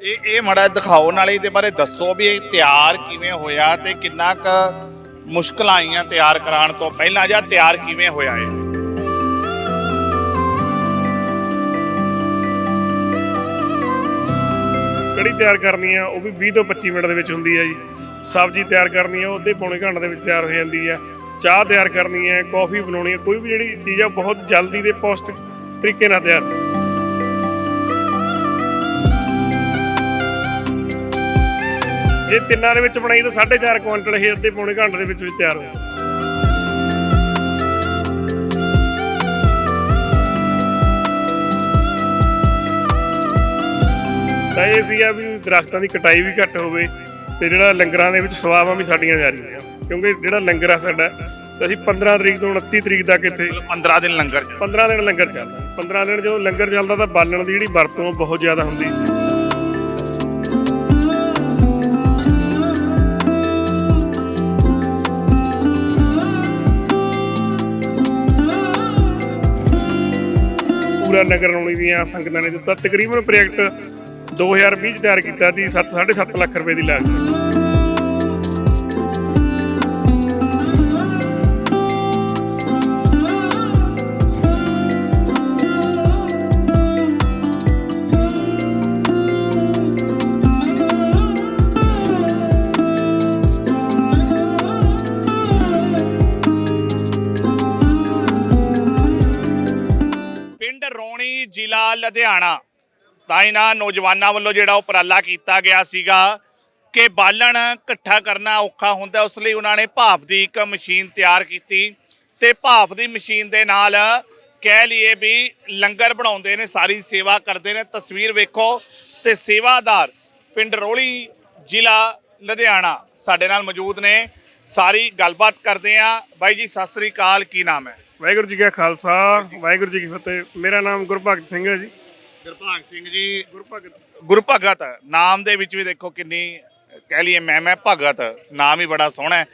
ਇਹ ਇਹ ਮੜਾ ਦਿਖਾਓ ਨਾਲੇ ਇਹਦੇ ਬਾਰੇ ਦੱਸੋ ਵੀ ਇਹ ਤਿਆਰ ਕਿਵੇਂ ਹੋਇਆ ਤੇ ਕਿੰਨਾ ਕੁ ਮੁਸ਼ਕਲਾਂ ਆਈਆਂ ਤਿਆਰ ਕਰਾਉਣ ਤੋਂ ਪਹਿਲਾਂ ਜਾਂ ਤਿਆਰ ਕਿਵੇਂ ਹੋਇਆ ਇਹ? ਕੜੀ ਤਿਆਰ ਕਰਨੀ ਆ? ਉਹ ਵੀ 20 ਤੋਂ 25 ਮਿੰਟ ਦੇ ਵਿੱਚ ਹੁੰਦੀ ਹੈ ਜੀ। ਸਬਜ਼ੀ ਤਿਆਰ ਕਰਨੀ ਆ, ਉਹ ਅੱਧੇ ਪੌਣੇ ਘੰਟੇ ਦੇ ਵਿੱਚ ਤਿਆਰ ਹੋ ਜਾਂਦੀ ਹੈ ਚਾਹ ਤਿਆਰ ਕਰਨੀ ਹੈ ਕੌਫੀ ਬਣਾਉਣੀ ਹੈ ਕੋਈ ਵੀ ਜਿਹੜੀ ਚੀਜ਼ ਆ ਬਹੁਤ ਜਲਦੀ ਤੇ ਪੌਸ਼ਟਿਕ ਤਰੀਕੇ ਨਾਲ ਤਿਆਰ ਜੇ ਤਿੰਨਾਂ ਦੇ ਵਿੱਚ ਬਣਾਈ ਤਾਂ 4.5 ਕੁਇੰਟਲ ਇਹ ਅੱਧੇ ਪੌਣੇ ਘੰਟੇ ਦੇ ਵਿੱਚ ਵਿੱਚ ਤਿਆਰ ਹੋ ਜਾਂਦੀ ਤਾਂ ਇਹ ਸੀਗਾ ਵੀ ਦਰਖਤਾਂ ਦੀ ਕਟਾਈ ਵੀ ਘੱਟ ਹੋਵੇ ਤੇ ਜਿਹੜਾ ਲੰਗਰਾਂ ਦੇ ਵਿੱਚ ਸਵਾਵਾਂ ਵੀ ਸਾਡੀਆਂ ਜਾਰੀਆਂ ਕਿਉਂਕਿ ਜਿਹੜਾ ਲੰਗਰ ਆ ਸਾਡਾ ਅਸੀਂ 15 ਤਰੀਕ ਤੋਂ 29 ਤਰੀਕ ਤੱਕ ਇੱਥੇ 15 ਦਿਨ ਲੰਗਰ ਚ 15 ਦਿਨ ਲੰਗਰ ਚੱਲਦਾ। 15 ਦਿਨ ਜਦੋਂ ਲੰਗਰ ਚੱਲਦਾ ਤਾਂ ਬਾਲਣ ਦੀ ਜਿਹੜੀ ਵਰਤੋਂ ਬਹੁਤ ਜ਼ਿਆਦਾ ਹੁੰਦੀ। ਪੂਰਾ ਨਗਰ ਰੌਣੀ ਦੀਆਂ ਸੰਗਤਾਂ ਨੇ ਦਿੱਤਾ। ਤਕਰੀਬਨ ਪ੍ਰੋਜੈਕਟ 2020 ਚ ਤਿਆਰ ਕੀਤਾ ਸੀ 7 7.5 ਲੱਖ ਰੁਪਏ ਦੀ ਲਾਗਤ ਜ਼ਿਲ੍ਹਾ ਲੁਧਿਆਣਾ। ਤਾਂ ਇਹਨਾਂ ਨੌਜਵਾਨਾਂ ਵੱਲੋਂ ਜਿਹੜਾ ਉਪਰਾਲਾ ਕੀਤਾ ਗਿਆ ਸੀਗਾ ਕਿ ਬਾਲਣ ਇਕੱਠਾ ਕਰਨਾ ਔਖਾ ਹੁੰਦਾ, ਉਸ ਲਈ ਉਹਨਾਂ ਨੇ ਭਾਫ ਦੀ ਇੱਕ ਮਸ਼ੀਨ ਤਿਆਰ ਕੀਤੀ ਤੇ ਭਾਫ ਦੀ ਮਸ਼ੀਨ ਦੇ ਨਾਲ ਕਹਿ ਲਈਏ ਵੀ ਲੰਗਰ ਬਣਾਉਂਦੇ ਨੇ, ਸਾਰੀ ਸੇਵਾ ਕਰਦੇ ਨੇ। ਤਸਵੀਰ ਵੇਖੋ ਤੇ ਸੇਵਾਦਾਰ ਪਿੰਡ ਰੋਲੀ ਜ਼ਿਲ੍ਹਾ ਲੁਧਿਆਣਾ ਸਾਡੇ ਨਾਲ ਮੌਜੂਦ ਨੇ। ਸਾਰੀ ਗੱਲਬਾਤ ਕਰਦੇ ਆ ਬਾਈ ਜੀ, ਸਤਿ ਸ੍ਰੀ ਅਕਾਲ, ਕੀ ਨਾਮ ਹੈ? ਵਾਹਿਗੁਰੂ ਜੀ ਕਾ ਖਾਲਸਾ ਵਾਹਿਗੁਰੂ ਜੀ ਕੀ ਫਤਿਹ। ਮੇਰਾ ਨਾਮ ਗੁਰਭਗਤ ਸਿੰਘ ਹੈ ਜੀ। ਗੁਰਭਾਗ ਸਿੰਘ ਜੀ। ਗੁਰਭਗਤ। ਗੁਰਭਗਤ ਨਾਮ ਦੇ ਵਿੱਚ ਵੀ ਦੇਖੋ ਕਿੰਨੀ ਕਹਿ ਲਈਏ ਮੈਂ ਮੈਂ ਭਗਤ ਨਾਮ ਹੀ ਬੜਾ ਸੋਹਣਾ ਹੈ।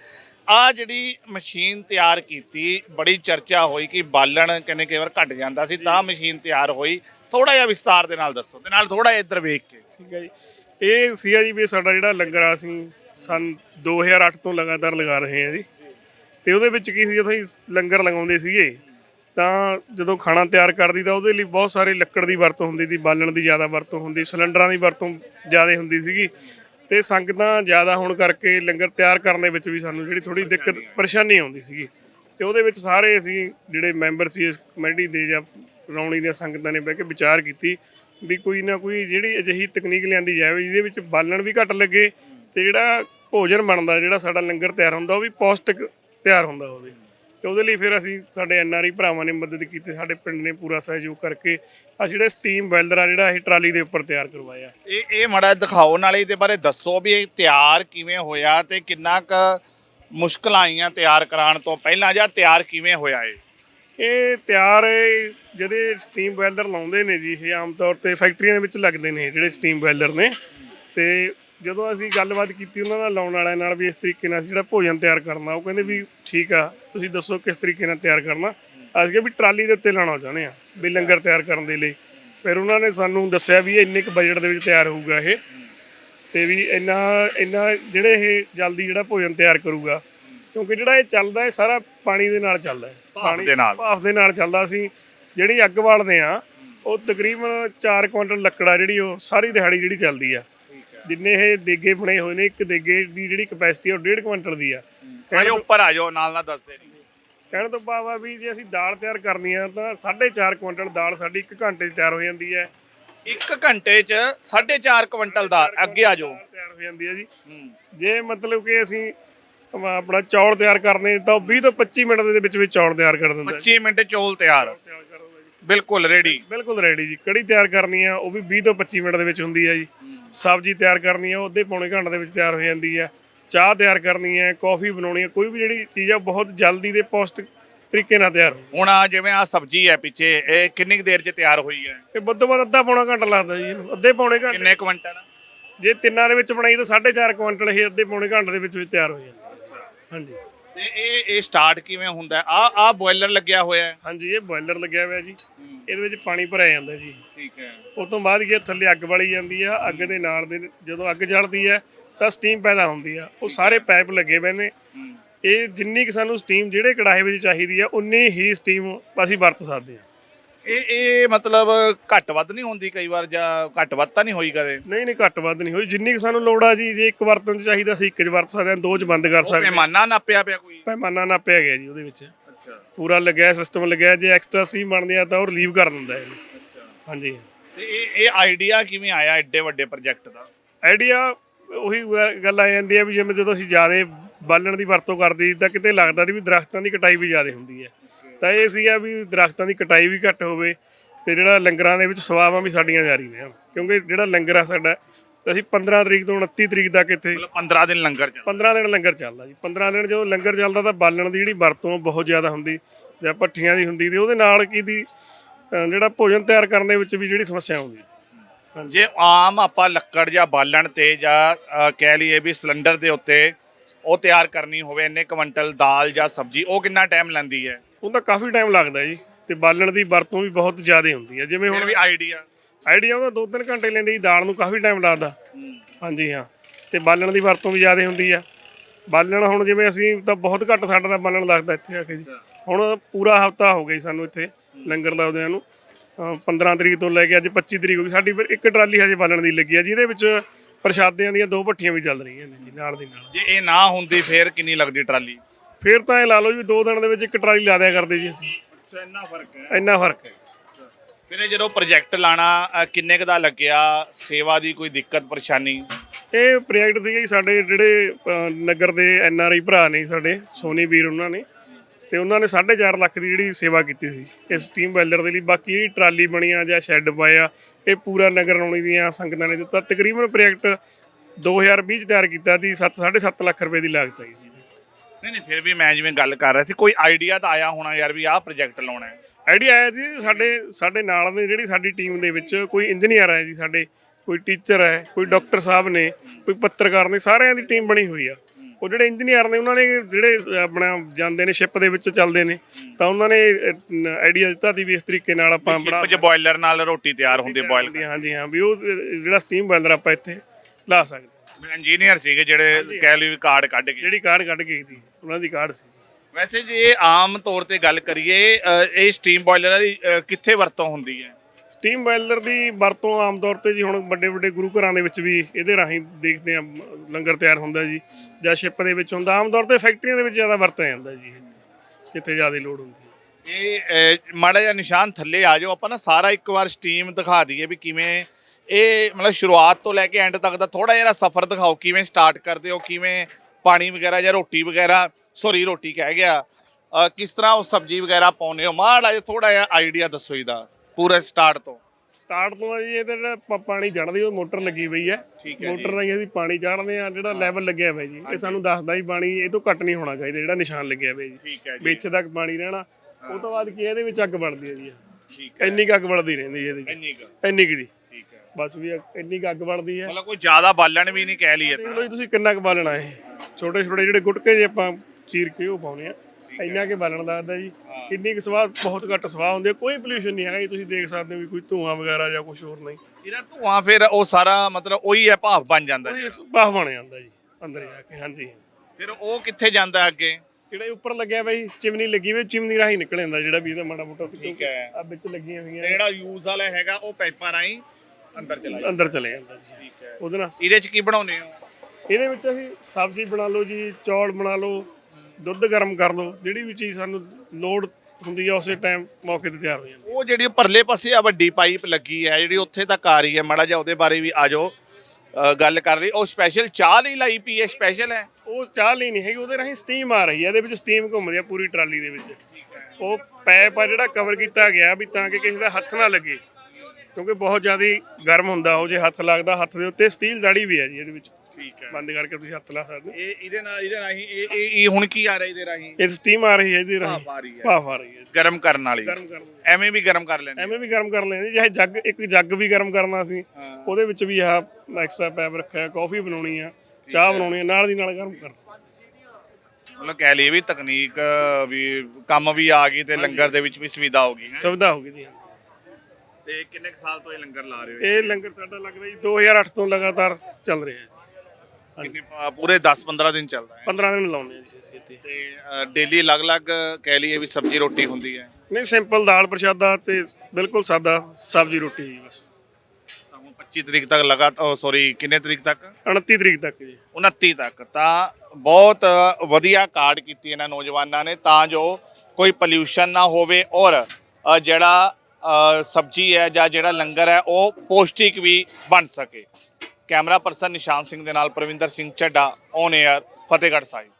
ਆ ਜਿਹੜੀ ਮਸ਼ੀਨ ਤਿਆਰ ਕੀਤੀ ਬੜੀ ਚਰਚਾ ਹੋਈ ਕਿ ਬਾਲਣ ਕਿੰਨੇ ਕਈ ਵਾਰ ਘਟ ਜਾਂਦਾ ਸੀ ਤਾਂ ਮਸ਼ੀਨ ਤਿਆਰ ਹੋਈ। ਥੋੜਾ ਜਿਹਾ ਵਿਸਤਾਰ ਦੇ ਨਾਲ ਦੱਸੋ ਤੇ ਨਾਲ ਥੋੜਾ ਜਿਹਾ ਇੱਧਰ ਵੇਖ ਕੇ। ਠੀਕ ਹੈ ਜੀ। ਇਹ ਸੀਗਾ ਜੀ ਵੀ ਸਾਡਾ ਜਿਹੜਾ ਲੰਗਰ ਆ ਅਸੀਂ ਸਨ 2008 ਤੋਂ ਲਗਾਤਾਰ ਲਗਾ ਰਹੇ ਹਾਂ ਜੀ। ਤੇ ਉਹਦੇ ਵਿੱਚ ਕੀ ਸੀ ਜਦੋਂ ਅਸੀਂ ਲੰਗਰ ਲਗਾਉਂਦੇ ਸੀਗੇ ਤਾਂ ਜਦੋਂ ਖਾਣਾ ਤਿਆਰ ਕਰਦੀ ਤਾਂ ਉਹਦੇ ਲਈ ਬਹੁਤ ਸਾਰੇ ਲੱਕੜ ਦੀ ਵਰਤੋਂ ਹੁੰਦੀ ਸੀ ਬਾਲਣ ਦੀ ਜ਼ਿਆਦਾ ਵਰਤੋਂ ਹੁੰਦੀ ਸਿਲੰਡਰਾਂ ਦੀ ਵਰਤੋਂ ਜ਼ਿਆਦਾ ਹੁੰਦੀ ਸੀਗੀ। ਤੇ ਸੰਗਤਾਂ ਜ਼ਿਆਦਾ ਹੋਣ ਕਰਕੇ ਲੰਗਰ ਤਿਆਰ ਕਰਨ ਦੇ ਵਿੱਚ ਵੀ ਸਾਨੂੰ ਜਿਹੜੀ ਥੋੜੀ ਦਿੱਕਤ ਪਰੇਸ਼ਾਨੀ ਆਉਂਦੀ ਸੀਗੀ। ਤੇ ਉਹਦੇ ਵਿੱਚ ਸਾਰੇ ਅਸੀਂ ਜਿਹੜੇ ਮੈਂਬਰ ਸੀ ਇਸ ਕਮੇਟੀ ਦੇ ਜਾਂ ਰੌਣੀ ਦੀਆਂ ਸੰਗਤਾਂ ਨੇ ਬਹਿ ਕੇ ਵਿਚਾਰ ਕੀਤੀ ਵੀ ਕੋਈ ਨਾ ਕੋਈ ਜਿਹੜੀ ਅਜਿਹੀ ਤਕਨੀਕ ਲਿਆਂਦੀ ਜਾਵੇ ਜਿਹਦੇ ਵਿੱਚ ਬਾਲਣ ਵੀ ਘੱਟ ਲੱਗੇ ਤੇ ਜਿਹੜਾ ਭੋਜਨ ਬਣਦਾ ਜਿਹੜਾ ਸਾਡਾ ਲੰਗਰ ਤਿਆਰ ਹੁੰਦਾ ਉਹ ਵੀ ਪੌਸ਼ਟਿਕ ਤਿਆਰ ਹੁੰਦਾ ਹੋਵੇ ਤੇ ਉਹਦੇ ਲਈ ਫਿਰ ਅਸੀਂ ਸਾਡੇ ਐਨਆਰਆਈ ਭਰਾਵਾਂ ਨੇ ਮਦਦ ਕੀਤੀ ਸਾਡੇ ਪਿੰਡ ਨੇ ਪੂਰਾ ਸਹਿਯੋਗ ਕਰਕੇ ਆ ਜਿਹੜਾ ਸਟੀਮ ਬੈਲਰ ਆ ਜਿਹੜਾ ਇਹ ਟਰਾਲੀ ਦੇ ਉੱਪਰ ਤਿਆਰ ਕਰਵਾਇਆ। ਇਹ ਇਹ ਮੜਾ ਦਿਖਾਓ ਨਾਲੇ ਇਹਦੇ ਬਾਰੇ ਦੱਸੋ ਵੀ ਇਹ ਤਿਆਰ ਕਿਵੇਂ ਹੋਇਆ ਤੇ ਕਿੰਨਾ ਕੁ ਮੁਸ਼ਕਲਾਂ ਆਈਆਂ ਤਿਆਰ ਕਰਾਉਣ ਤੋਂ ਪਹਿਲਾਂ ਜਾਂ ਤਿਆਰ ਕਿਵੇਂ ਹੋਇਆ ਇਹ? ਇਹ ਤਿਆਰ ਜਿਹੜੇ ਸਟੀਮ ਬੈਲਰ ਲਾਉਂਦੇ ਨੇ ਜੀ ਇਹ ਆਮ ਤੌਰ ਤੇ ਫੈਕਟਰੀਆਂ ਦੇ ਵਿੱਚ ਲੱਗਦੇ ਨੇ ਜਿਹੜੇ ਸਟੀਮ ਬੈਲਰ ਨੇ। ਤੇ ਜਦੋਂ ਅਸੀਂ ਗੱਲਬਾਤ ਕੀਤੀ ਉਹਨਾਂ ਨਾਲ ਲਾਉਣ ਵਾਲਿਆਂ ਨਾਲ ਵੀ ਇਸ ਤਰੀਕੇ ਨਾਲ ਅਸੀਂ ਜਿਹੜਾ ਭੋਜਨ ਤਿਆਰ ਕਰਨਾ ਉਹ ਕਹਿੰਦੇ ਵੀ ਠੀਕ ਆ ਤੁਸੀਂ ਦੱਸੋ ਕਿਸ ਤਰੀਕੇ ਨਾਲ ਤਿਆਰ ਕਰਨਾ। ਅਸੀਂ ਕਿਹਾ ਵੀ ਟਰਾਲੀ ਦੇ ਉੱਤੇ ਲਾਉਣਾ ਚਾਹੁੰਦੇ ਆ ਵੀ ਲੰਗਰ ਤਿਆਰ ਕਰਨ ਦੇ ਲਈ। ਫਿਰ ਉਹਨਾਂ ਨੇ ਸਾਨੂੰ ਦੱਸਿਆ ਵੀ ਇੰਨੇ ਕੁ ਬਜਟ ਦੇ ਵਿੱਚ ਤਿਆਰ ਹੋਊਗਾ ਇਹ ਤੇ ਵੀ ਇੰਨਾ ਇੰਨਾ ਜਿਹੜੇ ਇਹ ਜਲਦੀ ਜਿਹੜਾ ਭੋਜਨ ਤਿਆਰ ਕਰੂਗਾ ਕਿਉਂਕਿ ਜਿਹੜਾ ਇਹ ਚੱਲਦਾ ਇਹ ਸਾਰਾ ਪਾਣੀ ਦੇ ਨਾਲ ਚੱਲਦਾ ਹੈ। ਭਾਫ ਦੇ ਨਾਲ। ਭਾਫ ਦੇ ਨਾਲ ਚੱਲਦਾ। ਸੀ ਜਿਹੜੀ ਅੱਗ ਬਾਲਦੇ ਆ ਉਹ ਤਕਰੀਬਨ 4 ਕੁਇੰਟਲ ਲੱਕੜਾ ਜਿਹੜੀ ਉਹ ਸਾਰੀ ਦਿਹਾੜੀ ਜਿਹੜੀ ਚੱਲਦੀ ਆ। ਜਿੰਨੇ ਇਹ ਦੇਗੇ ਬਣੇ ਹੋਏ ਨੇ ਇੱਕ ਦੇਗੇ ਦੀ ਜਿਹੜੀ ਕਪੈਸਿਟੀ ਉਹ 1.5 ਕੁਇੰਟਲ ਦੀ ਆ। ਆਜੋ ਉੱਪਰ ਆ ਜਾਓ ਨਾਲ ਨਾਲ ਦੱਸਦੇ ਨਹੀਂ। ਕਹਿਣ ਤੋਂ ਆ ਵੀ ਜੇ ਅਸੀਂ ਦਾਲ ਤਿਆਰ ਕਰਨੀ ਆ ਤਾਂ 4.5 ਕੁਇੰਟਲ ਦਾਲ ਸਾਡੀ 1 ਘੰਟੇ 'ਚ ਤਿਆਰ ਹੋ ਜਾਂਦੀ ਹੈ ਇੱਕ ਘੰਟੇ 'ਚ 4.5 ਕੁਇੰਟਲ ਦਾ ਅੱਗੇ ਆ ਜਾਓ। ਤਿਆਰ ਹੋ ਜਾਂਦੀ ਹੈ ਜੀ। ਜੇ ਮਤਲਬ ਕਿ ਅਸੀਂ ਆਪਣਾ ਚੌਲ ਤਿਆਰ ਕਰਨੇ ਤਾਂ ਉਹ 20 ਤੋਂ 25 ਮਿੰਟ ਦੇ ਵਿੱਚ ਵਿੱਚ ਚੌਲ ਤਿਆਰ ਕਰ ਦਿੰਦਾ ਹੈ 25 ਮਿੰਟ ਚੌਲ ਤਿਆਰ। ਬਿਲਕੁਲ ਰੈਡੀ ਬਿਲਕੁਲ ਰੈਡੀ ਜੀ। ਕੜੀ ਤਿਆਰ ਕਰਨੀ ਆ ਉਹ ਵੀ 20 ਤੋਂ 25 ਮਿੰਟ ਦੇ ਵਿੱਚ ਹੁੰਦੀ ਹੈ ਜੀ। ਸਬਜ਼ੀ ਤਿਆਰ ਕਰਨੀ ਆ ਉਹ ਅੱਧੇ ਪੌਣੇ ਘੰਟੇ ਦੇ ਵਿੱਚ ਤਿਆਰ ਹੋ ਜਾਂਦੀ ਹੈ। ਚਾਹ ਤਿਆਰ ਕਰਨੀ ਹੈ ਕੌਫੀ ਬਣਾਉਣੀ ਹੈ ਕੋਈ ਵੀ ਜਿਹੜੀ ਚੀਜ਼ ਆ ਬਹੁਤ ਜਲਦੀ ਤੇ ਪੌਸ਼ਟਿਕ ਤਰੀਕੇ ਨਾਲ ਤਿਆਰ ਹੋ ਹੁਣ ਆਹ ਜਿਵੇਂ ਆ ਸਬਜ਼ੀ ਹੈ ਪਿੱਛੇ ਇਹ ਕਿੰਨੀ ਕੁ ਦੇਰ 'ਚ ਤਿਆਰ ਹੋਈ ਹੈ? ਇਹ ਵੱਧ ਵੱਧ ਅੱਧਾ ਪੌਣਾ ਘੰਟਾ ਲੱਗਦਾ ਜੀ ਇਹਨੂੰ ਅੱਧੇ ਪੌਣੇ ਘੰਟੇ। ਕਿੰਨੇ ਕੁਇੰਟਲ? ਜੇ ਤਿੰਨਾਂ ਦੇ ਵਿੱਚ ਬਣਾਈ ਤਾਂ 4.5 ਕੁਇੰਟਲ ਇਹ ਅੱਧੇ ਪੌਣੇ ਘੰਟੇ ਦੇ ਵਿੱਚ ਵਿੱਚ ਤਿਆਰ ਹੋ ਜਾਂਦੀ ਹੈ। ਹਾਂਜੀ। ਤੇ ਇਹ ਇਹ ਸਟਾਰਟ ਕਿਵੇਂ ਹੁੰਦਾ ਆ ਆ ਬੋਇਲਰ ਲੱਗਿਆ ਹੋਇਆ ਹੈ। ਹਾਂਜੀ ਇਹ ਬੋਇਲਰ ਲੱਗਿਆ ਹੋਇਆ ਜੀ। ਇਹਦੇ ਵਿੱਚ ਪਾਣੀ ਭਰਿਆ ਜਾਂਦਾ ਜੀ। ਠੀਕ ਹੈ। ਉਸ ਤੋਂ ਬਾਅਦ ਕੀ ਹੈ, ਥੱਲੇ ਅੱਗ ਬਾਲੀ ਜਾਂਦੀ ਆ ਅੱਗ ਦੇ ਨਾਲ ਦੇ ਜਦੋਂ ਅੱਗ ਜਲਦੀ ਹੈ ਤਾਂ ਸਟੀਮ ਪੈਦਾ ਹੁੰਦੀ ਆ। ਉਹ ਸਾਰੇ ਪਾਈਪ ਲੱਗੇ ਹੋਏ ਨੇ। ਇਹ ਜਿੰਨੀ ਕਿ ਸਾਨੂੰ ਸਟੀਮ ਜਿਹੜੇ ਕੜਾਹੇ ਵਿੱਚ ਚਾਹੀਦੀ ਆ ਉਨੀ ਹੀ ਸਟੀਮ ਅਸੀਂ ਵਰਤ ਸਕਦੇ ਆ। ਇਹ ਇਹ ਮਤਲਬ ਘੱਟ ਵੱਧ ਨਹੀਂ ਹੁੰਦੀ ਕਈ ਵਾਰ ਜਾਂ ਘੱਟ ਵੱਧ ਤਾਂ ਨਹੀਂ ਹੋਈ ਕਦੇ? ਨਹੀਂ ਨਹੀਂ ਘੱਟ ਵੱਧ ਨਹੀਂ ਹੋਈ। ਜਿੰਨੀ ਕਿ ਸਾਨੂੰ ਲੋੜ ਆ ਜੀ ਜੇ ਇੱਕ ਬਰਤਨ 'ਚ ਚਾਹੀਦਾ ਅਸੀਂ ਇੱਕ 'ਚ ਵਰਤ ਸਕਦੇ ਹਾਂ ਦੋ 'ਚ ਬੰਦ ਕਰ ਸਕਦੇ ਹਾਂ। ਪੈਮਾਨਾ ਨਾਪਿਆ ਪਿਆ ਕੋਈ? ਪੈਮਾਨਾ ਨਾਪਿਆ ਗਿਆ ਜੀ ਉਹਦੇ ਵਿੱਚ। ਅੱਛਾ। ਪੂਰਾ ਲੱਗਿਆ ਸਿਸਟਮ ਲੱਗਿਆ ਜੇ ਐਕਸਟਰਾ ਸਟੀਮ ਬਣਦੇ ਆ ਤਾਂ ਉਹ ਰਿਲੀਵ ਕਰ ਦਿੰਦਾ ਇਹਨੂੰ ਅੱਛਾ। ਹਾਂਜੀ। ਤੇ ਇਹ ਇਹ ਆਈਡੀਆ ਕਿਵੇਂ ਆਇਆ ਐਡੇ ਵੱਡੇ ਪ੍ਰੋਜੈਕਟ ਦਾ? ਆਈਡੀਆ ਉਹੀ ਗ- ਗੱਲ ਆ ਜਾਂਦੀ ਹੈ ਵੀ ਜਿਵੇਂ ਜਦੋਂ ਅਸੀਂ ਜ਼ਿਆਦਾ ਬਾਲਣ ਦੀ ਵਰਤੋਂ ਕਰਦੇ ਤਾਂ ਕਿਤੇ ਲੱਗਦਾ ਸੀ ਵੀ ਦਰਖਤਾਂ ਦੀ ਕਟਾਈ ਵੀ ਜ਼ਿਆਦਾ ਹੁੰਦੀ ਹੈ। ਤਾਂ ਇਹ ਸੀਗਾ ਵੀ ਦਰਖਤਾਂ ਦੀ ਕਟਾਈ ਵੀ ਘੱਟ ਹੋਵੇ ਤੇ ਜਿਹੜਾ ਲੰਗਰਾਂ ਦੇ ਵਿੱਚ ਸਵਾਵਾਂ ਵੀ ਸਾਡੀਆਂ ਜਾਰੀ ਨੇ ਕਿਉਂਕਿ ਜਿਹੜਾ ਲੰਗਰ ਆ ਸਾਡਾ ਅਸੀਂ 15 ਤਰੀਕ ਤੋਂ 29 ਤਰੀਕ ਤੱਕ ਇੱਥੇ ਮਤਲਬ 15 ਦਿਨ ਲੰਗਰ ਚੱਲ 15 ਦਿਨ ਲੰਗਰ ਚੱਲਦਾ ਜੀ। 15 ਦਿਨ ਜਦੋਂ ਲੰਗਰ ਚੱਲਦਾ ਤਾਂ ਬਾਲਣ ਦੀ ਜਿਹੜੀ ਵਰਤੋਂ ਬਹੁਤ ਜ਼ਿਆਦਾ ਹੁੰਦੀ ਜਾਂ ਭੱਠੀਆਂ ਦੀ ਹੁੰਦੀ ਤੇ ਉਹਦੇ ਨਾਲ ਕੀ ਦੀ ਜਿਹੜਾ ਭੋਜਨ ਤਿਆਰ ਕਰਨ ਦੇ ਵਿੱਚ ਵੀ ਜਿਹੜੀ ਸਮੱਸਿਆ ਆਉਂਦੀ। ਜੇ ਆਮ ਆਪਾਂ ਲੱਕੜ ਜਾਂ ਬਾਲਣ ਤੇ ਜਾਂ ਕਹਿ ਲਈਏ ਵੀ ਸਿਲੰਡਰ ਦੇ ਉੱਤੇ ਉਹ ਤਿਆਰ ਕਰਨੀ ਹੋਵੇ ਇੰਨੇ ਕੁਇੰਟਲ ਦਾਲ ਜਾਂ ਸਬਜ਼ੀ ਉਹ ਕਿੰਨਾ ਟਾਈਮ ਲੈਂਦੀ ਹੈ? ਉਹਦਾ ਕਾਫੀ ਟਾਈਮ ਲੱਗਦਾ ਜੀ ਤੇ ਬਾਲਣ ਦੀ ਵਰਤੋਂ ਵੀ ਬਹੁਤ ਜ਼ਿਆਦਾ ਹੁੰਦੀ ਹੈ। ਜਿਵੇਂ ਹੁਣ ਵੀ ਆਈਡੀਆ। ਆਈਡੀਆ ਉਹਦਾ 2-3 ਘੰਟੇ ਲੈਂਦੀ ਜੀ ਦਾਲ ਨੂੰ ਕਾਫੀ ਟਾਈਮ ਲੱਗਦਾ ਹਾਂਜੀ ਹਾਂ ਤੇ ਬਾਲਣ ਦੀ ਵਰਤੋਂ ਵੀ ਜ਼ਿਆਦਾ ਹੁੰਦੀ ਆ। ਬਾਲਣ ਹੁਣ ਜਿਵੇਂ ਅਸੀਂ ਤਾਂ ਬਹੁਤ ਘੱਟ ਸਾਡਾ ਤਾਂ ਬਾਲਣ ਲੱਗਦਾ ਇੱਥੇ ਆ ਕੇ ਜੀ। ਹੁਣ ਪੂਰਾ ਹਫਤਾ ਹੋ ਗਿਆ ਜੀ ਸਾਨੂੰ ਇੱਥੇ ਲੰਗਰ ਲਾਉਂਦਿਆਂ ਨੂੰ। ਅਹ 15 ਤਰੀਕ ਤੋਂ ਲੈ ਕੇ ਅੱਜ 25 ਤਰੀਕ ਹੋ ਗਈ। ਸਾਡੀ ਫਿਰ ਇੱਕ ਟਰਾਲੀ ਹਜੇ ਬਾਲਣ ਦੀ ਲੱਗੀ ਆ ਜਿਹਦੇ ਵਿੱਚ ਪ੍ਰਸ਼ਾਦਿਆਂ ਦੀਆਂ ਦੋ ਭੱਠੀਆਂ ਵੀ ਚੱਲ ਰਹੀਆਂ ਨੇ ਜੀ ਨਾਲ ਦੀ ਨਾਲ। ਜੇ ਇਹ ਨਾ ਹੁੰਦੀ ਫਿਰ ਕਿੰਨੀ ਲੱਗਦੀ ਟਰਾਲੀ? ਫਿਰ ਤਾਂ ਇਹ ਲਾ ਲਓ ਵੀ ਦੋ ਦਿਨ ਦੇ ਵਿੱਚ ਇੱਕ ਟਰਾਲੀ ਲਾ ਦਿਆ ਕਰਦੇ ਜੀ ਅਸੀਂ। ਇੰਨਾ ਫ਼ਰਕ ਹੈ। ਇੰਨਾ ਫ਼ਰਕ ਹੈ। ਇਹ ਜਦੋਂ ਪ੍ਰੋਜੈਕਟ ਲਾਣਾ ਕਿੰਨੇ ਕੁ ਦਾ ਲੱਗਿਆ? ਸੇਵਾ ਦੀ ਕੋਈ ਦਿੱਕਤ ਪਰੇਸ਼ਾਨੀ? ਇਹ ਪ੍ਰੋਜੈਕਟ ਸੀਗਾ ਜੀ ਸਾਡੇ ਜਿਹੜੇ ਨਗਰ ਦੇ ਐਨ ਆਰ ਆਈ ਭਰਾ ਨੇ ਸਾਡੇ ਸੋਨੀ ਵੀਰ ਉਹਨਾਂ ਨੇ। ਤੇ ਉਹਨਾਂ ਨੇ 4.5 ਲੱਖ ਦੀ ਜਿਹੜੀ ਸੇਵਾ ਕੀਤੀ ਸੀ ਇਸ ਟੀਮ ਵੈਲਰ ਦੇ ਲਈ। ਬਾਕੀ ਜਿਹੜੀ ਟਰਾਲੀ ਬਣੀ ਆ ਜਾਂ ਸ਼ੈੱਡ ਪਾਇਆ ਇਹ ਪੂਰਾ ਨਗਰ ਨੌਣੀ ਦੀਆਂ ਸੰਗਤਾਂ ਨੇ ਦਿੱਤਾ। ਤਕਰੀਬਨ ਪ੍ਰੋਜੈਕਟ 2020 ਚ ਤਿਆਰ ਕੀਤਾ ਸੀ 7 7.5 ਲੱਖ ਰੁਪਏ ਦੀ ਲਾਗਤ ਆਈ। ਜੀ ਨਹੀਂ ਨਹੀਂ ਫਿਰ ਵੀ ਮੈਂ ਜਿਵੇਂ ਗੱਲ ਕਰ ਰਿਹਾ ਸੀ ਕੋਈ ਆਈਡੀਆ ਤਾਂ ਆਇਆ ਹੋਣਾ ਯਾਰ ਵੀ ਆਹ ਪ੍ਰੋਜੈਕਟ ਲਾਉਣਾ ਹੈ। ਆਈਡੀਆ ਆਇਆ ਜੀ ਸਾਡੇ ਸਾਡੇ ਨਾਲ ਦੇ ਜਿਹੜੀ ਸਾਡੀ ਟੀਮ ਦੇ ਵਿੱਚ ਕੋਈ ਇੰਜੀਨੀਅਰ ਹੈ ਜੀ ਸਾਡੇ ਕੋਈ ਟੀਚਰ ਹੈ ਕੋਈ ਡਾਕਟਰ ਸਾਹਿਬ ਨੇ ਕੋਈ ਪੱਤਰਕਾਰ ਨੇ ਸਾਰਿਆਂ ਦੀ ਟੀਮ ਬਣੀ ਹੋਈ ਆ। ਉਹ ਜਿਹੜੇ ਇੰਜੀਨੀਅਰ ਨੇ ਉਹਨਾਂ ਨੇ ਜਿਹੜੇ ਆਪਣਾ ਜਾਂਦੇ ਨੇ ਸ਼ਿਪ ਦੇ ਵਿੱਚ ਚੱਲਦੇ ਨੇ ਤਾਂ ਉਹਨਾਂ ਨੇ ਆਈਡੀਆ ਦਿੱਤਾ ਸੀ ਵੀ ਇਸ ਤਰੀਕੇ ਨਾਲ ਆਪਾਂ ਬਣਾ ਸ਼ਿਪ 'ਚ ਬੋਇਲਰ ਨਾਲ ਰੋਟੀ ਤਿਆਰ ਹੁੰਦੀ ਬੋਇਲ ਹਾਂਜੀ ਹਾਂ ਵੀ ਉਹ ਜਿਹੜਾ ਸਟੀਮ ਬਾਇਲਰ ਆਪਾਂ ਇੱਥੇ ਲਾ ਸਕਦੇ। ਇੰਜੀਨੀਅਰ ਸੀਗੇ ਜਿਹੜੇ ਕਹਿ ਲਈ ਕਾਰਡ ਕੱਢ ਕੇ। ਜਿਹੜੀ ਕਾਰਡ ਕੱਢ ਕੇ ਦੀ ਉਹਨਾਂ ਦੀ ਕਾਰਡ ਸੀ। ਵੈਸੇ ਜੇ ਆਮ ਤੌਰ ਤੇ ਗੱਲ ਕਰੀਏ ਅ, ਇਹ ਸਟੀਮ ਬੋਇਲਰ ਦੀ ਅ, ਕਿੱਥੇ ਵਰਤੋਂ ਹੁੰਦੀ ਹੈ ਸਟੀਮ ਬਾਇਲਰ ਦੀ ਵਰਤੋਂ ਆਮ ਤੌਰ ਤੇ ਜੀ ਹੁਣ ਵੱਡੇ ਵੱਡੇ ਗੁਰੂ ਘਰਾਂ ਦੇ ਵਿੱਚ ਵੀ ਇਹਦੇ ਰਾਹੀਂ ਦੇਖਦੇ ਆ ਲੰਗਰ ਤਿਆਰ ਹੁੰਦਾ ਜੀ ਜਾਂ ਸ਼ਿਪ ਦੇ ਵਿੱਚ ਹੁੰਦਾ ਆਮ ਤੌਰ ਤੇ ਫੈਕਟਰੀਆਂ ਦੇ ਵਿੱਚ ਜ਼ਿਆਦਾ ਵਰਤਿਆ ਜਾਂਦਾ ਜੀ ਇਹ। ਜਿੱਥੇ ਜ਼ਿਆਦਾ ਲੋੜ ਹੁੰਦੀ ਹੈ ਇਹ ਅ, ਮਾੜਾ ਜਿਹਾ ਨਿਸ਼ਾਨ ਥੱਲੇ ਆ ਜਾਓ ਆਪਾਂ ਨਾ ਸਾਰਾ ਇੱਕ ਵਾਰ ਸਟੀਮ ਦਿਖਾ ਦਈਏ ਵੀ ਕਿਵੇਂ ਇਹ ਮਤਲਬ ਸ਼ੁਰੂਆਤ ਤੋਂ ਲੈ ਕੇ ਐਂਡ ਤੱਕ ਦਾ ਥੋੜਾ ਜਿਹਾ ਸਫ਼ਰ ਦਿਖਾਓ ਕਿਵੇਂ ਸਟਾਰਟ ਕਰਦੇ ਹੋ ਕਿਵੇਂ ਪਾਣੀ ਵਗੈਰਾ ਜਾਂ ਰੋਟੀ ਵਗੈਰਾ ਸੌਰੀ ਰੋਟੀ ਕਹਿ ਗਿਆ। ਕਿਸ ਤਰ੍ਹਾਂ ਉਹ ਸਬਜ਼ੀ ਵਗੈਰਾ ਪਾਉਂਦੇ ਹੋ? ਮਾੜਾ ਜਿਹਾ ਥੋੜਾ ਜਿਹਾ ਆਈਡੀਆ ਦੱਸੋ ਇਹਦਾ ਪੂਰਾ ਸਟਾਰਟ ਤੋਂ। ਸਟਾਰਟ ਤੋਂ ਆ ਜੀ ਇਹਦੇ ਜਿਹੜਾ ਪਾਣੀ ਚੜਦੀ ਉਹ ਮੋਟਰ ਲੱਗੀ ਪਈ ਹੈ। ਹੈ ਮੋਟਰ ਰਾਹੀਂ ਅਸੀਂ ਪਾਣੀ ਚਾੜਦੇ ਆ ਜਿਹੜਾ ਲੈਵਲ ਲੱਗਿਆ ਹੋਇਆ ਜੀ। ਇਹ ਸਾਨੂੰ ਦੱਸਦਾ ਜੀ ਪਾਣੀ ਇਹ ਤੋਂ ਘੱਟ ਨਹੀਂ ਹੋਣਾ ਚਾਹੀਦਾ ਜਿਹੜਾ ਨਿਸ਼ਾਨ ਲੱਗਿਆ ਹੋਇਆ ਜੀ। ਹੈ ਵਿੱਚ ਤੱਕ ਪਾਣੀ ਰਹਿਣਾ ਉਹ ਤੋਂ ਬਾਅਦ ਕੀ ਹੈ, ਇਹਦੇ ਵਿੱਚ ਅੱਗ ਬਣਦੀ ਹੈ ਜੀ। ਠੀਕ ਹੈ। ਇੰਨੀ ਕੁ ਅੱਗ ਬਣਦੀ ਰਹਿੰਦੀ ਹੈ ਇਹਦੇ 'ਚ ਇੰਨੀ ਕੁ। ਇੰਨੀ ਕੁ ਜੀ। ਠੀਕ ਹੈ। ਬਸ ਵੀ ਇੰਨੀ ਕੁ ਅੱਗ ਬਣਦੀ ਹੈ। ਮਤਲਬ ਕੋਈ ਜ਼ਿਆਦਾ ਬਾਲਣ ਵੀ ਨਹੀਂ ਕਹਿ ਤਾਂ। ਲਓ ਜੀ ਤੁਸੀਂ ਕਿੰਨਾ ਕੁ ਬਾਲਣਾ ਇਹ। ਛੋਟੇ ਛੋਟੇ ਜਿਹੜੇ ਗੁਟਕੇ ਜੇ ਆਪਾਂ ਚੀਰ ਕੇ ਉਹ ਪਾਉਨੇ ਆ। ਇੰਨਾ ਕੇ ਬਾਲਣ ਲੱਗਦਾ ਜੀ। ਕਿੰਨੀ ਕੁ ਸਵਾਹ ਬਹੁਤ ਘੱਟ ਸਵਾਹ ਹੁੰਦੀ ਹੈ। ਕੋਈ ਪੋਲੂਸ਼ਨ ਨਹੀਂ ਹੈਗਾ ਜੀ। ਤੁਸੀਂ ਦੇਖ ਸਕਦੇ ਹੋ ਵੀ ਕੋਈ ਧੂਆਂ ਵਗੈਰਾ ਜਾਂ ਕੁਝ ਹੋਰ ਨਹੀਂ। ਇਹਦਾ ਧੂਆਂ ਫਿਰ ਉਹ ਸਾਰਾ ਮਤਲਬ ਉਹੀ ਹੈ ਭਾਫ ਬਣ ਜਾਂਦਾ ਇਸ ਬਾਹ ਬਣ ਜਾਂਦਾ ਜੀ ਅੰਦਰ ਜਾ ਕੇ। ਹਾਂਜੀ। ਫਿਰ ਉਹ ਕਿੱਥੇ ਜਾਂਦਾ ਅੱਗੇ? ਜਿਹੜਾ ਉੱਪਰ ਲੱਗਿਆ ਬਈ ਚਿਮਨੀ ਲੱਗੀ ਹੋਈ ਚਿਮਨੀ ਰਾਹੀਂ ਨਿਕਲ ਜਾਂਦਾ ਜਿਹੜਾ ਵੀ ਇਹਦਾ ਮਾੜਾ ਮੋਟਾ। ਠੀਕ ਹੈ। ਆ ਵਿੱਚ ਲੱਗੀਆਂ ਹੋਈਆਂ ਜਿਹੜਾ ਯੂਜ਼ ਵਾਲਾ ਹੈਗਾ ਉਹ ਪਾਈਪਾਂ ਰਾਹੀਂ ਅੰਦਰ ਚਲਾ ਜਾਂਦਾ। ਅੰਦਰ ਚਲੇ ਜਾਂਦਾ ਜੀ। ਠੀਕ ਹੈ। ਉਹਦੇ ਨਾਲ ਇਹਦੇ ਚ ਕੀ ਬਣਾਉਂਦੇ ਹੋ? ਇਹਦੇ ਵਿੱਚ ਅਸੀਂ ਸਬਜ਼ੀ ਬਣਾ ਲਓ ਜੀ ਚੌਲ ਬਣਾ ਲਓ ਦੁੱਧ ਗਰਮ ਕਰ ਲਓ ਜਿਹੜੀ ਵੀ ਚੀਜ਼ ਸਾਨੂੰ ਲੋੜ ਹੁੰਦੀ ਆ ਉਸੇ ਟਾਈਮ ਮੌਕੇ ਤੇ ਤਿਆਰ ਹੋ ਜਾਂਦੀ ਉਹ ਜਿਹੜੀ ਪਰਲੇ ਪਾਸੇ ਆ ਵੱਡੀ ਪਾਈਪ ਲੱਗੀ ਹੈ ਜਿਹੜੀ ਉੱਥੇ ਤੱਕ ਆ ਰਹੀ ਹੈ ਮਾੜਾ ਜਿਹਾ ਉਹਦੇ ਬਾਰੇ ਵੀ ਆ ਜਾਓ ਅ, ਗੱਲ ਕਰ ਲਈ। ਉਹ ਸਪੈਸ਼ਲ ਚਾਹ ਲਈ ਲਾਈ ਪਈ ਹੈ ਸਪੈਸ਼ਲ ਹੈ? ਉਹ ਚਾਹ ਲਈ ਨਹੀਂ ਹੈਗੀ ਉਹਦੇ ਰਾਹੀਂ ਸਟੀਮ ਆ ਰਹੀ ਹੈ ਇਹਦੇ ਵਿੱਚ ਸਟੀਮ ਘੁੰਮਦੀ ਆ ਪੂਰੀ ਟਰਾਲੀ ਦੇ ਵਿੱਚ। ਉਹ ਪੈਪ ਆ ਜਿਹੜਾ ਕਵਰ ਕੀਤਾ ਗਿਆ ਵੀ ਤਾਂ ਕਿ ਕਿਸੇ ਦਾ ਹੱਥ ਨਾ ਲੱਗੇ ਕਿਉਂਕਿ ਬਹੁਤ ਜ਼ਿਆਦਾ ਗਰਮ ਹੁੰਦਾ ਉਹ ਜੇ ਹੱਥ ਲੱਗਦਾ ਹੱਥ ਦੇ ਉੱਤੇ ਸਟੀਲ ਦਾੜੀ ਵੀ ਹੈ ਜੀ ਇਹਦੇ ਵਿੱਚ। ਠੀਕ ਹੈ। ਬੰਦ ਕਰਕੇ ਤੁਸੀਂ ਹੱਥ ਲਾ ਸਕਦੇ। ਇਹ ਇਹਦੇ ਨਾਲ ਇਹਦੇ ਰਾਹੀਂ ਇਹ ਇਹ ਇਹ ਹੁਣ ਕੀ ਆ ਰਿਹਾ ਇਹਦੇ ਰਾਹੀਂ? ਇਹ ਸਟੀਮ ਆ ਰਹੀ ਹੈ ਇਹਦੇ ਰਾਹੀਂ। ਭਾਫ ਆ ਰਹੀ ਹੈ। ਭਾਫ ਆ ਰਹੀ ਹੈ। ਗਰਮ ਕਰਨ ਵਾਲੀ। ਗਰਮ ਕਰ ਐਵੇਂ ਵੀ ਗਰਮ ਕਰ ਲੈਂਦੇ ਐਵੇਂ ਵੀ ਗਰਮ ਕਰ ਲੈਂਦੇ ਚਾਹੇ ਜੱਗ ਇੱਕ ਜੱਗ ਵੀ ਗਰਮ ਕਰਨਾ ਸੀ ਹਾਂ। ਉਹਦੇ ਵਿੱਚ ਵੀ ਆਹ ਐਕਸਟਰਾ ਪੈਪ ਰੱਖਿਆ ਕਾਫੀ ਬਣਾਉਣੀ ਆ ਚਾਹ ਬਣਾਉਣੀ ਆ ਨਾਲ ਦੀ ਨਾਲ ਗਰਮ ਕਰ। ਮਤਲਬ ਕਹਿ ਲਈਏ ਵੀ ਤਕਨੀਕ ਵੀ ਕੰਮ ਵੀ ਆ ਗਈ ਤੇ ਲੰਗਰ ਦੇ ਵਿੱਚ ਵੀ ਸੁਵਿਧਾ ਹੋ ਗਈ ਹੈ। ਸੁਵਿਧਾ ਹੋ ਗਈ ਜੀ। ਤੇ ਕਿੰਨੇ ਕੁ ਸਾਲ ਤੋਂ ਇਹ ਲੰਗਰ ਲਾ ਰਹੇ ਹੋ? ਇਹ ਲੰਗਰ ਸਾਡਾ ਲੱਗਦਾ ਜੀ 2008 ਤੋਂ ਲਗਾਤਾਰ ਚੱਲ ਰਿਹਾ ਹੈ। ਕਿੰਨੇ ਪੂਰੇ 10-15 ਦਿਨ ਚੱਲਦਾ ਹੈ। 15 ਦਿਨ ਲਾਉਂਦੇ ਹਾਂ ਜੀ ਅਸੀਂ ਇੱਥੇ। ਤੇ ਡੇਲੀ ਅਲੱਗ-ਅਲੱਗ ਕਹਿ ਲਈਏ ਵੀ ਸਬਜ਼ੀ ਰੋਟੀ ਹੁੰਦੀ ਹੈ। ਨਹੀਂ ਸਿੰਪਲ ਦਾਲ ਪ੍ਰਸ਼ਾਦਾ ਤੇ ਬਿਲਕੁਲ ਸਾਦਾ ਸਬਜ਼ੀ ਰੋਟੀ ਜੀ ਬਸ। ਤਾਂ ਹੁਣ 25 ਤਰੀਕ ਤੱਕ ਲਗਾਤਾਰ ਸੌਰੀ ਕਿੰਨੇ ਤਰੀਕ ਤੱਕ? 29 ਤਰੀਕ ਤੱਕ ਜੀ। 29 ਤੱਕ। ਤਾਂ ਬਹੁਤ ਵਧੀਆ ਕਾਰਡ ਕੀਤੀ ਇਹਨਾਂ ਨੌਜਵਾਨਾਂ ਨੇ ਤਾਂ ਜੋ ਕੋਈ ਪੋਲਿਊਸ਼ਨ ਨਾ ਹੋਵੇ ਔਰ ਅ, ਜਿਹੜਾ ਅ, ਸਬਜ਼ੀ ਹੈ ਜਾਂ ਜਿਹੜਾ ਲੰਗਰ ਹੈ ਉਹ ਪੌਸ਼ਟਿਕ ਵੀ ਬਣ ਸਕੇ। ਕੈਮਰਾ ਪਰਸਨ ਨਿਸ਼ਾਨ ਸਿੰਘ ਦੇ ਨਾਲ Parvinder Singh Chadha on air Fatehgarh Sahib.